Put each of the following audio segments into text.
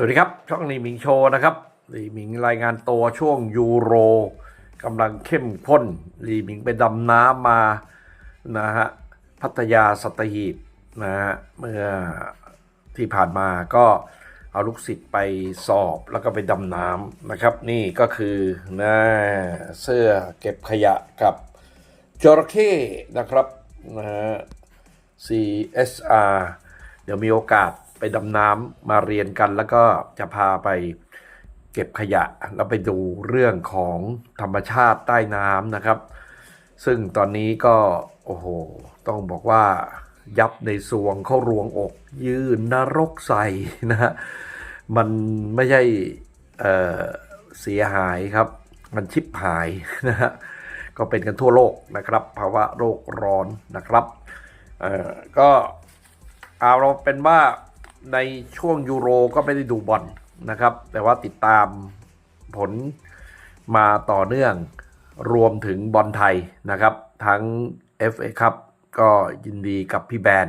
สวัสดีครับ ช่องลีมิงโชว์นะครับลีมิงรายงานตัวช่วงยูโรกำลังเข้มข้นลีมิงไปดำน้ำมานะฮะพัทยาสัตหีบนะฮะเมื่อที่ผ่านมาก็เอาลูกศิษย์ไปสอบแล้วก็ไปดำน้ำนะครับ นี่ก็คือนะเสื้อเก็บขยะกับจระเข้นะครับนะฮะ CSR เดี๋ยวมีโอกาส ไปดำน้ำมาเรียนกัน แล้วก็จะพาไปเก็บขยะ แล้วไปดูเรื่องของธรรมชาติใต้น้ำนะครับ ซึ่งตอนนี้ก็โอ้โห ต้องบอกว่ายับในสวงเข้ารวงอก ยืนนรกใส่นะฮะมันไม่ใช่เเสียหายครับ มันชิบหายนะฮะก็เป็นกันทั่วโลกนะครับ ภาวะโลกร้อนนะครับ เอ่อ ก็เอาเราเป็นว่า ในช่วงยูโรก็ไม่ได้ดูบอลนะครับ แต่ว่าติดตามผลมาต่อเนื่องรวมถึงบอลไทยนะครับ ทั้ง FA ครับก็ยินดีกับพี่แบน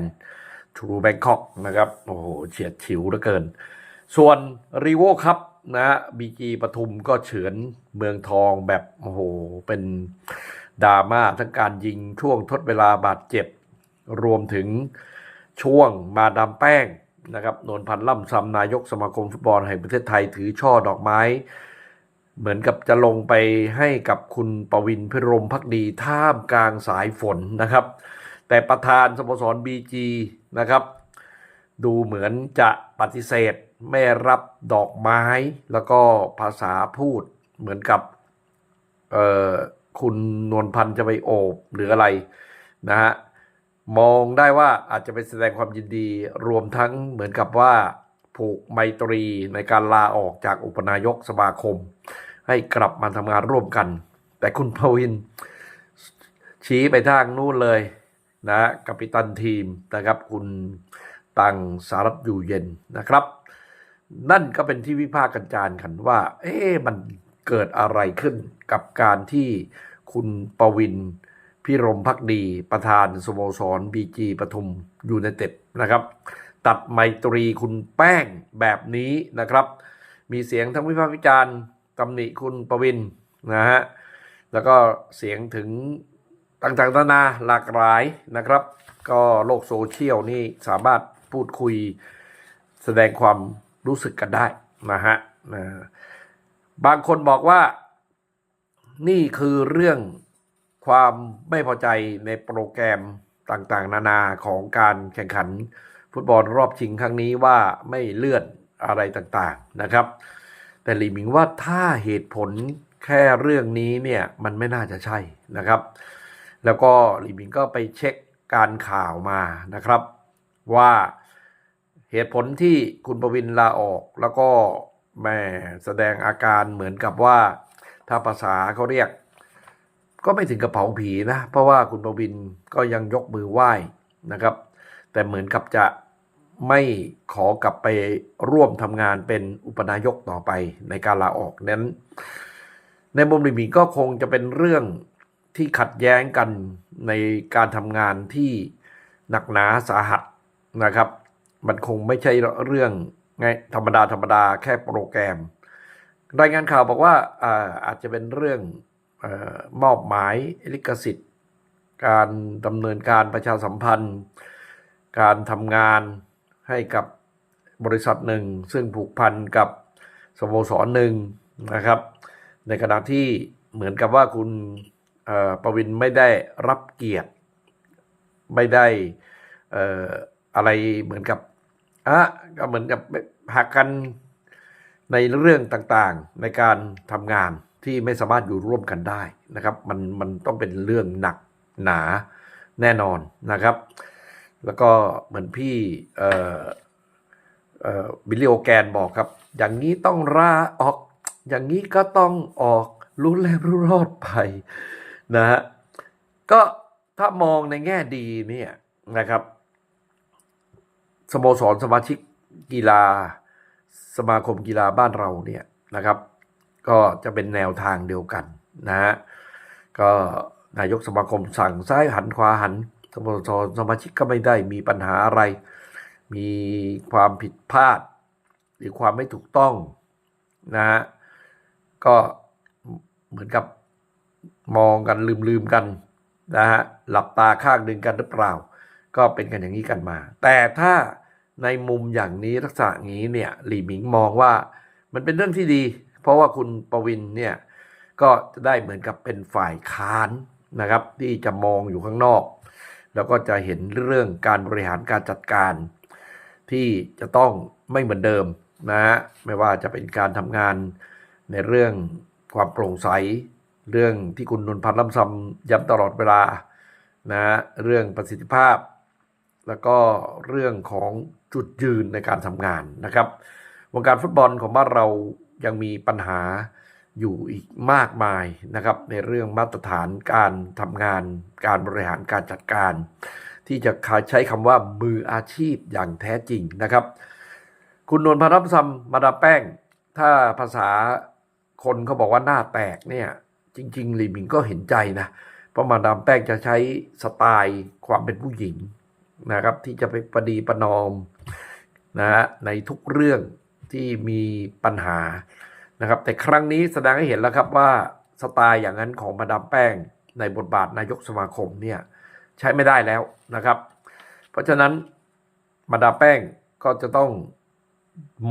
ทรูแบงคอกนะครับ โอ้โหเฉียดฉิวเหลือเกิน ส่วนรีโวครับนะบีจีปทุมก็เฉือนเมืองทองแบบ โอ้โห เป็นดราม่าทั้งการยิงช่วงทดเวลาบาดเจ็บ รวมถึงช่วงมาดามแป้ง นะครับนนพันธ์ล่ำซำนายกสมาคมฟุตบอลแห่งประเทศไทยถือช่อดอกไม้ เหมือนกับจะลงไปให้กับคุณประวินพิรมพักดีท่ามกลางสายฝนนะครับ แต่ประธานสโมสรบีจีนะครับ ดูเหมือนจะปฏิเสธไม่รับดอกไม้ แล้วก็ภาษาพูดเหมือนกับเอ่อคุณนวลพันธ์จะไปโอบหรืออะไรนะฮะ มองได้ว่าอาจจะไปแสดงความยินดีรวมทั้งเหมือนกับว่าผูกไมตรีในการลาออกจากอุปนายกสมาคม ให้กลับมาทำงานร่วมกัน แต่คุณพวิน ชี้ไปทางนู่นเลยนะกัปตันทีมนะครับ คุณตังสารัตอยู่เย็นนะครับ นั่นก็เป็นที่วิพากษ์กันจานกันว่า เอ๊ะมันเกิดอะไรขึ้นกับการที่คุณปวิน พิรมพักดีประธานสโมสรบีจีปทุมยูไนเต็ดนะครับ ตัดไมตรีคุณแป้งแบบนี้นะครับ มีเสียงทั้งวิพากษ์วิจารณ์ตำหนิคุณประวินนะฮะแล้วก็เสียงถึงต่างๆนานาหลากหลายนะครับ ก็โลกโซเชียลนี่สามารถพูดคุยแสดงความรู้สึกกันได้นะฮะนะบางคนบอกว่านี่คือเรื่อง ความไม่พอใจในโปรแกรมต่างๆ นานาของการแข่งขันฟุตบอลรอบชิงครั้งนี้ว่าไม่เลื่อนอะไรต่างๆนะครับ แต่หลีหมิงว่าถ้าเหตุผลแค่เรื่องนี้เนี่ยมันไม่น่าจะใช่นะครับ แล้วก็หลีหมิงก็ไปเช็คการข่าวมานะครับ ว่าเหตุผลที่คุณประวินลาออกแล้วก็แม่แสดงอาการเหมือนกับว่า ถ้าภาษาเขาเรียก ก็ไม่ถึงกับเผาผีนะ เพราะว่าคุณประวินก็ยังยกมือไหว้นะครับ แต่เหมือนกับจะไม่ขอกลับไปร่วมทำงานเป็นอุปนายกต่อไปในการลาออกนั้น ในมุมลิมีก็คงจะเป็นเรื่องที่ขัดแย้งกันในการทำงานที่หนักหนาสาหัสนะครับ มันคงไม่ใช่เรื่องไงธรรมดาธรรมดาแค่โปรแกรม รายงานข่าวบอกว่าอาอาจจะเป็นเรื่อง มอบหมายลิขสิทธิ์ การดำเนินการประชาสัมพันธ์ การทำงานให้กับบริษัทหนึ่ง ซึ่งผูกพันกับสโมสรหนึ่งนะครับ ในขณะที่เหมือนกับว่าคุณประวินไม่ได้รับเกียรติ ไม่ได้เอ่ออะไรเหมือนกับอะก็เหมือนกับหักกันในเรื่องต่างๆในการทำงาน ที่ไม่สามารถอยู่ร่วมกันได้นะครับ มันมันต้องเป็นเรื่องหนักหนาแน่นอนนะครับ แล้วก็เหมือนพี่เอ่อเอ่อบิลลี่โอแกนบอกครับ อย่างนี้ต้องราออก อย่างนี้ก็ต้องออกรู้แล้วรู้รอดไปนะฮะก็ถ้ามองในแง่ดีเนี่ยนะครับสโมสรสมาชิกกีฬา สมาคมกีฬาบ้านเราเนี่ยนะครับ ก็จะเป็นแนวทางเดียวกันนะฮะก็นายกสมาคมสั่งซ้ายหันขวาหันสมสสมาชิกก็ไม่ได้มีปัญหาอะไร มีความผิดพลาด หรือความไม่ถูกต้องนะฮะก็เหมือนกับมองกันลืมๆกันนะฮะหลับตาข้างหนึ่งกันหรือเปล่า ก็เป็นกันอย่างนี้กันมา แต่ถ้าในมุมอย่างนี้ลักษณะนี้เนี่ยหลี่หมิงมองว่ามันเป็นเรื่องที่ดี เพราะว่าคุณประวินเนี่ยก็จะได้เหมือนกับเป็นฝ่ายค้านนะครับ ที่จะมองอยู่ข้างนอก แล้วก็จะเห็นเรื่องการบริหารการจัดการ ที่จะต้องไม่เหมือนเดิมนะฮะไม่ว่าจะเป็นการทำงานในเรื่องความโปร่งใส เรื่องที่คุณนนพันธ์ล่ำซำย้ำตลอดเวลานะฮะเรื่องประสิทธิภาพ แล้วก็เรื่องของจุดยืนในการทำงานนะครับวงการฟุตบอลของบ้านเรา ยังมีปัญหาอยู่อีกมากมายนะครับ ในเรื่องมาตรฐานการทำงาน การบริหารการจัดการ ที่จะใช้คำว่ามืออาชีพอย่างแท้จริงนะครับ คุณนวลพนับซัมมาดาแป้ง ถ้าภาษาคนเขาบอกว่าหน้าแตกเนี่ยจริงๆลีมิงก็เห็นใจนะ เพราะมาดามแป้งจะใช้สไตล์ความเป็นผู้หญิงนะครับ ที่จะไปประดีประนอมนะฮะในทุกเรื่อง ที่มีปัญหานะครับ แต่ครั้งนี้แสดงให้เห็นแล้วครับว่าสไตล์อย่างนั้นของมาดามแป้งในบทบาทนายกสมาคมเนี่ยใช้ไม่ได้แล้วนะครับ เพราะฉะนั้นมาดามแป้งก็จะต้อง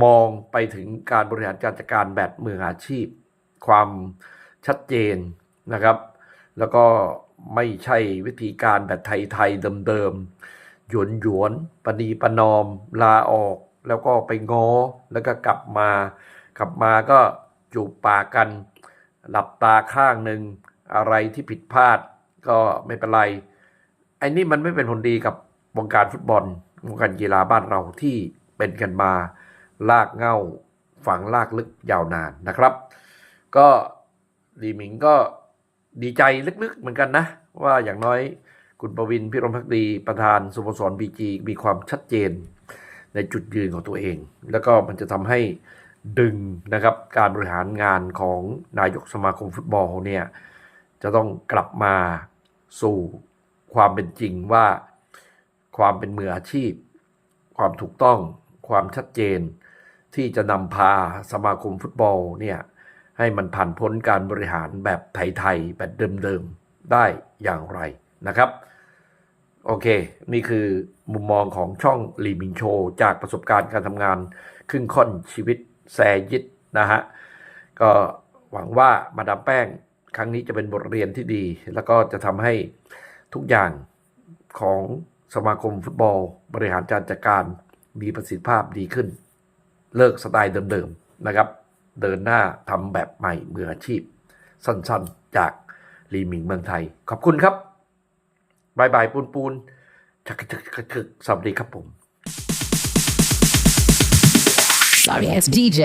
มองไปถึงการบริหารการจัดการแบบมืออาชีพ ความชัดเจนนะครับ แล้วก็ไม่ใช่วิธีการแบบไทยๆเดิมๆหยวนหยวนปณีประนอม ลาออก แล้วก็ไปงอแล้วก็กลับมา กลับมาก็จูบปากกัน หลับตาข้างหนึ่งอะไรที่ผิดพลาดก็ไม่เป็นไรไอ้นี่มันไม่เป็นผลดีกับวงการฟุตบอลวงการกีฬาบ้านเราที่เป็นกันมา ลากเง่าฝังลากลึกยาวนานนะครับ ก็ลีหมิงก็ดีใจลึกๆเหมือนกันนะ ว่าอย่างน้อยคุณประวินพิรมพักดีประธานสโมสรบีจีมีความชัดเจน ในจุดยืนของตัวเอง แล้วก็มันจะทำให้ดึงนะครับการบริหารงานของนายกสมาคมฟุตบอลเนี่ยจะต้องกลับมาสู่ความเป็นจริงว่าความเป็นมืออาชีพ ความถูกต้องความชัดเจน ที่จะนำพาสมาคมฟุตบอลเนี่ยให้มันผ่านพ้นการบริหารแบบไทยๆแบบเดิมๆได้อย่างไรนะครับ โอเค นี่คือมุมมองของช่องลีมิงโช จากประสบการณ์การทำงาน ครึ่งค่อนชีวิตแซยิดนะฮะ ก็หวังว่ามาดามแป้งครั้งนี้จะเป็นบทเรียนที่ดี แล้วก็จะทำให้ทุกอย่างของสมาคมฟุตบอล บริหารการจัดการมีประสิทธิภาพดีขึ้น เลิกสไตล์เดิมๆนะครับ เดินหน้าทำแบบใหม่มืออาชีพ สั้นๆ จากลีมิงเมืองไทย ขอบคุณครับ บายบายปูนปูนชักชักชักชักสวัสดีครับผม Sorry it's DJ.